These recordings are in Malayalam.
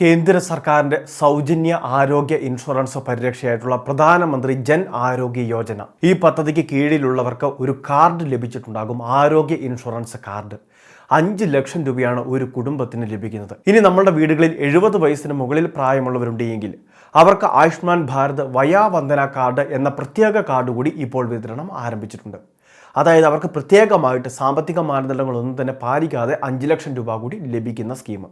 കേന്ദ്ര സർക്കാരിന്റെ സൗജന്യ ആരോഗ്യ ഇൻഷുറൻസ് പരിരക്ഷയായിട്ടുള്ള പ്രധാനമന്ത്രി ജൻ ആരോഗ്യ യോജന. ഈ പദ്ധതിക്ക് കീഴിലുള്ളവർക്ക് ഒരു കാർഡ് ലഭിച്ചിട്ടുണ്ടാകും ആരോഗ്യ ഇൻഷുറൻസ് കാർഡ്. അഞ്ച് ലക്ഷം രൂപയാണ് ഒരു കുടുംബത്തിന് ലഭിക്കുന്നത്. ഇനി നമ്മുടെ വീടുകളിൽ എഴുപത് വയസ്സിന് മുകളിൽ പ്രായമുള്ളവരുണ്ടെങ്കിൽ അവർക്ക് ആയുഷ്മാൻ ഭാരത് വയാവന്ദന കാർഡ് എന്ന പ്രത്യേക കാർഡ് കൂടി ഇപ്പോൾ വിതരണം ആരംഭിച്ചിട്ടുണ്ട്. അതായത് അവർക്ക് പ്രത്യേകമായിട്ട് സാമ്പത്തിക മാനദണ്ഡങ്ങളൊന്നും തന്നെ പാലിക്കാതെ അഞ്ച് ലക്ഷം രൂപ കൂടി ലഭിക്കുന്ന സ്കീം.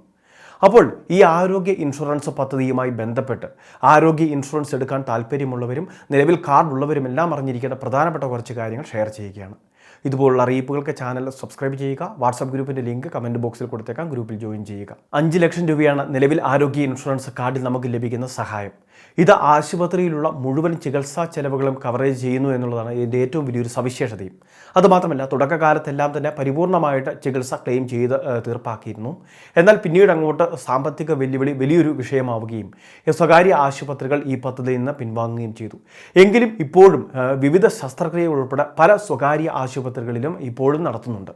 അപ്പോൾ ഈ ആരോഗ്യ ഇൻഷുറൻസ് പദ്ധതിയുമായി ബന്ധപ്പെട്ട് ആരോഗ്യ ഇൻഷുറൻസ് എടുക്കാൻ താല്പര്യമുള്ളവരും നിലവിൽ കാർഡ് ഉള്ളവരും എല്ലാം അറിഞ്ഞിരിക്കേണ്ട പ്രധാനപ്പെട്ട കുറച്ച് കാര്യങ്ങൾ ഷെയർ ചെയ്യുകയാണ്. ഇതുപോലുള്ള അറിയിപ്പുകൾക്ക് ചാനൽ സബ്സ്ക്രൈബ് ചെയ്യുക വാട്സാപ്പ് ഗ്രൂപ്പിന്റെ ലിങ്ക് കമന്റ് ബോക്സിൽ കൊടുത്തേക്കാം ഗ്രൂപ്പിൽ ജോയിൻ ചെയ്യുക. അഞ്ച് ലക്ഷം രൂപയാണ് നിലവിൽ ആരോഗ്യ ഇൻഷുറൻസ് കാർഡിൽ നമുക്ക് ലഭിക്കുന്ന സഹായം. ഇത് ആശുപത്രിയിലുള്ള മുഴുവൻ ചികിത്സാ ചെലവുകളും കവറേജ് ചെയ്യുന്നു എന്നുള്ളതാണ് ഇതിന്റെ ഏറ്റവും വലിയൊരു സവിശേഷതയും. അതുമാത്രമല്ല തുടക്കകാലത്തെല്ലാം തന്നെ പരിപൂർണമായിട്ട് ചികിത്സ ക്ലെയിം ചെയ്ത് തീർപ്പാക്കിയിരുന്നു. എന്നാൽ പിന്നീട് അങ്ങോട്ട് സാമ്പത്തിക വെല്ലുവിളി വലിയൊരു വിഷയമാവുകയും സ്വകാര്യ ആശുപത്രികൾ ഈ പദ്ധതിയിൽ നിന്ന് പിൻവാങ്ങുകയും ചെയ്തു. എങ്കിലും ഇപ്പോഴും വിവിധ ശസ്ത്രക്രിയകൾ ഉൾപ്പെടെ പല സ്വകാര്യ ആശുപത്രികളിലും ഇപ്പോഴും നടത്തുന്നുണ്ട്.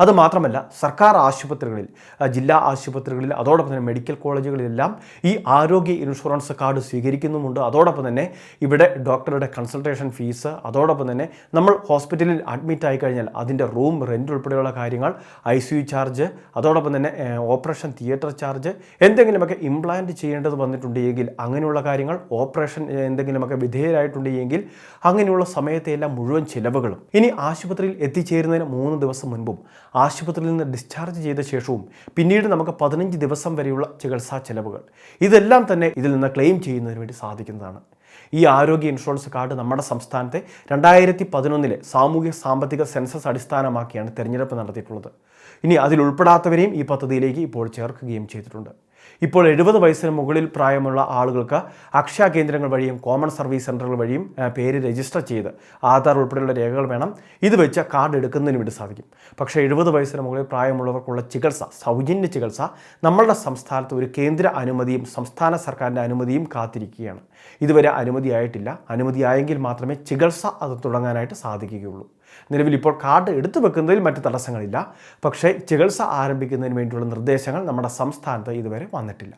അതുമാത്രമല്ല സർക്കാർ ആശുപത്രികളിൽ ജില്ലാ ആശുപത്രികളിൽ അതോടൊപ്പം തന്നെ മെഡിക്കൽ കോളേജുകളിലെല്ലാം ഈ ആരോഗ്യ ഇൻഷുറൻസ് കാർഡ് സ്വീകരിക്കുന്നുമുണ്ട്. അതോടൊപ്പം തന്നെ ഇവിടെ ഡോക്ടറുടെ കൺസൾട്ടേഷൻ ഫീസ് അതോടൊപ്പം തന്നെ നമ്മൾ ഹോസ്പിറ്റലിൽ അഡ്മിറ്റ് ആയി കഴിഞ്ഞാൽ അതിന്റെ റൂം റെന്റ് ഉൾപ്പെടെയുള്ള കാര്യങ്ങൾ ഐ സി യു ചാർജ് അതോടൊപ്പം തന്നെ ഓപ്പറേഷൻ തിയേറ്റർ ചാർജ് എന്തെങ്കിലുമൊക്കെ ഇംപ്ലാന്റ് ചെയ്യേണ്ടത് വന്നിട്ടുണ്ടെങ്കിൽ അങ്ങനെയുള്ള കാര്യങ്ങൾ ഓപ്പറേഷൻ എന്തെങ്കിലുമൊക്കെ വിധേയരായിട്ടുണ്ടെങ്കിൽ അങ്ങനെയുള്ള സമയത്തെല്ലാം മുഴുവൻ ചിലവുകളും. ഇനി ആശുപത്രിയിൽ എത്തിച്ചേരുന്നതിന് മൂന്ന് ദിവസം മുൻപും ആശുപത്രിയിൽ നിന്ന് ഡിസ്ചാർജ് ചെയ്ത ശേഷവും പിന്നീട് നമുക്ക് പതിനഞ്ച് ദിവസം വരെയുള്ള ചികിത്സാ ചെലവുകൾ. ഇതെല്ലാം തന്നെ ഇതിൽ നിന്ന് ക്ലെയിം ചെയ്യുന്നതിന് വേണ്ടി സാധിക്കുന്നതാണ്. ഈ ആരോഗ്യ ഇൻഷുറൻസ് കാർഡ് നമ്മുടെ സംസ്ഥാനത്തെ രണ്ടായിരത്തി പതിനൊന്നിലെ സാമൂഹ്യ സാമ്പത്തിക സെൻസസ് അടിസ്ഥാനമാക്കിയാണ് തെരഞ്ഞെടുപ്പ് നടത്തിയിട്ടുള്ളത്. ഇനി അതിൽ ഉൾപ്പെടാത്തവരെയും ഈ പദ്ധതിയിലേക്ക് ഇപ്പോൾ ചേർക്കുകയും ചെയ്തിട്ടുണ്ട്. ഇപ്പോൾ എഴുപത് വയസ്സിന് മുകളിൽ പ്രായമുള്ള ആളുകൾക്ക് അക്ഷയ കേന്ദ്രങ്ങൾ വഴിയും കോമൺ സർവീസ് സെന്ററുകൾ വഴിയും പേര് രജിസ്റ്റർ ചെയ്ത് ആധാർ ഉൾപ്പെടെയുള്ള രേഖകൾ വേണം. ഇത് വെച്ച് കാർഡ് എടുക്കുന്നതിന് വേണ്ടി സാധിക്കും. പക്ഷേ എഴുപത് വയസ്സിന് മുകളിൽ പ്രായമുള്ളവർക്കുള്ള ചികിത്സ സൗജന്യ ചികിത്സ നമ്മളുടെ സംസ്ഥാനത്ത് ഒരു കേന്ദ്ര അനുമതിയും സംസ്ഥാന സർക്കാരിന്റെ അനുമതിയും കാത്തിരിക്കുകയാണ്. ഇതുവരെ അനുമതിയായിട്ടില്ല അനുമതിയായെങ്കിൽ മാത്രമേ ചികിത്സ അത് തുടങ്ങാനായിട്ട് സാധിക്കുകയുള്ളൂ. നിലവിൽ ഇപ്പോൾ കാർഡ് എടുത്തു വെക്കുന്നതിൽ മറ്റ് തടസ്സങ്ങളില്ല. പക്ഷേ ചികിത്സ ആരംഭിക്കുന്നതിന് വേണ്ടിയുള്ള നിർദ്ദേശങ്ങൾ നമ്മുടെ സംസ്ഥാനത്ത് ഇതുവരെ വന്നിട്ടില്ല.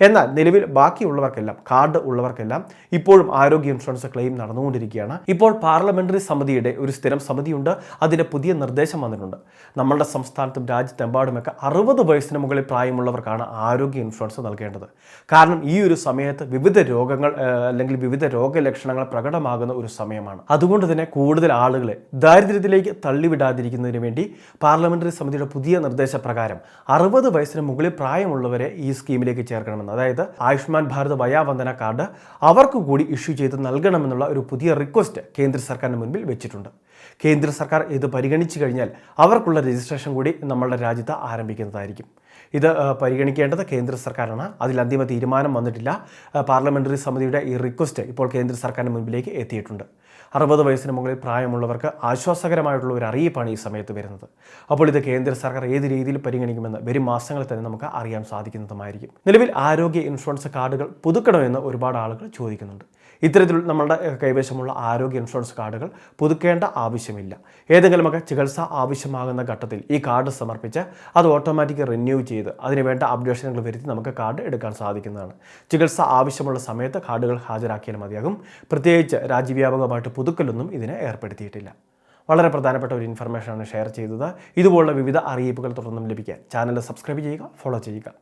എന്നാൽ നിലവിൽ ബാക്കിയുള്ളവർക്കെല്ലാം കാർഡ് ഉള്ളവർക്കെല്ലാം ഇപ്പോഴും ആരോഗ്യ ഇൻഷുറൻസ് ക്ലെയിം നടന്നുകൊണ്ടിരിക്കുകയാണ്. ഇപ്പോൾ പാർലമെന്ററി സമിതിയുടെ ഒരു സ്ഥിരം സമിതിയുണ്ട്. അതിന്റെ പുതിയ നിർദ്ദേശം വന്നിട്ടുണ്ട്. നമ്മളുടെ സംസ്ഥാനത്തും രാജ്യത്തെമ്പാടുമൊക്കെ അറുപത് വയസ്സിന് മുകളിൽ പ്രായമുള്ളവർക്കാണ് ആരോഗ്യ ഇൻഷുറൻസ് നൽകേണ്ടത്. കാരണം ഈ ഒരു സമയത്ത് വിവിധ രോഗങ്ങൾ അല്ലെങ്കിൽ വിവിധ രോഗലക്ഷണങ്ങൾ പ്രകടമാകുന്ന ഒരു സമയമാണ്. അതുകൊണ്ട് തന്നെ കൂടുതൽ ആളുകളെ ദാരിദ്ര്യത്തിലേക്ക് തള്ളിവിടാതിരിക്കുന്നതിന് വേണ്ടി പാർലമെന്ററി സമിതിയുടെ പുതിയ നിർദ്ദേശപ്രകാരം അറുപത് വയസ്സിന് മുകളിൽ പ്രായമുള്ളവരെ ഈ സ്കീമിലേക്ക് ചേർക്കണമെന്ന് അതായത് ആയുഷ്മാൻ ഭാരത് വയാവന്ദന കാർഡ് അവർക്ക് കൂടി ഇഷ്യൂ ചെയ്ത് നൽകണമെന്നുള്ള ഒരു പുതിയ റിക്വസ്റ്റ് കേന്ദ്ര സർക്കാരിന് മുൻപിൽ വെച്ചിട്ടുണ്ട്. കേന്ദ്ര സർക്കാർ ഇത് പരിഗണിച്ചു കഴിഞ്ഞാൽ അവർക്കുള്ള രജിസ്ട്രേഷൻ കൂടി നമ്മളുടെ രാജ്യത്ത് ആരംഭിക്കുന്നതായിരിക്കും. ഇത് പരിഗണിക്കേണ്ടത് കേന്ദ്ര സർക്കാരാണ്. അതിൽ അന്തിമ തീരുമാനം വന്നിട്ടില്ല. പാർലമെന്ററി സമിതിയുടെ ഈ റിക്വസ്റ്റ് ഇപ്പോൾ കേന്ദ്ര സർക്കാരിന് മുൻപിലേക്ക് എത്തിയിട്ടുണ്ട്. അറുപത് വയസ്സിന് മുകളിൽ പ്രായമുള്ളവർക്ക് ആശ്വാസകരമായിട്ടുള്ള ഒരു അറിയിപ്പാണ് ഈ സമയത്ത് വരുന്നത്. അപ്പോൾ ഇത് കേന്ദ്ര സർക്കാർ ഏത് രീതിയിൽ പരിഗണിക്കുമെന്ന് വരും മാസങ്ങളിൽ തന്നെ നമുക്ക് അറിയാൻ സാധിക്കുന്നതുമായിരിക്കും. നിലവിൽ ആരോഗ്യ ഇൻഷുറൻസ് കാർഡുകൾ പുതുക്കണമെന്ന് ഒരുപാട് ആളുകൾ ചോദിക്കുന്നുണ്ട്. ഇത്തരത്തിൽ നമ്മളുടെ കൈവശമുള്ള ആരോഗ്യ ഇൻഷുറൻസ് കാർഡുകൾ പുതുക്കേണ്ട ആവശ്യമില്ല. ഏതെങ്കിലുമൊക്കെ ചികിത്സ ആവശ്യമാകുന്ന ഘട്ടത്തിൽ ഈ കാർഡ് സമർപ്പിച്ച് അത് ഓട്ടോമാറ്റിക് റിന്യൂ ചെയ്ത് അതിനുവേണ്ട അപ്ഡേഷനുകൾ വരുത്തി നമുക്ക് കാർഡ് എടുക്കാൻ സാധിക്കുന്നതാണ്. ചികിത്സ ആവശ്യമുള്ള സമയത്ത് കാർഡുകൾ ഹാജരാക്കിയാൽ മതിയാകും. പ്രത്യേകിച്ച് രാജ്യവ്യാപകമായിട്ട് പുതുക്കലൊന്നും ഇതിനെ ഏർപ്പെടുത്തിയിട്ടില്ല. വളരെ പ്രധാനപ്പെട്ട ഒരു ഇൻഫർമേഷനാണ് ഷെയർ ചെയ്തത്. ഇതുപോലുള്ള വിവിധ അറിയിപ്പുകൾ തുടർന്നും ലഭിക്കാൻ ചാനൽ സബ്സ്ക്രൈബ് ചെയ്യുക ഫോളോ ചെയ്യുക.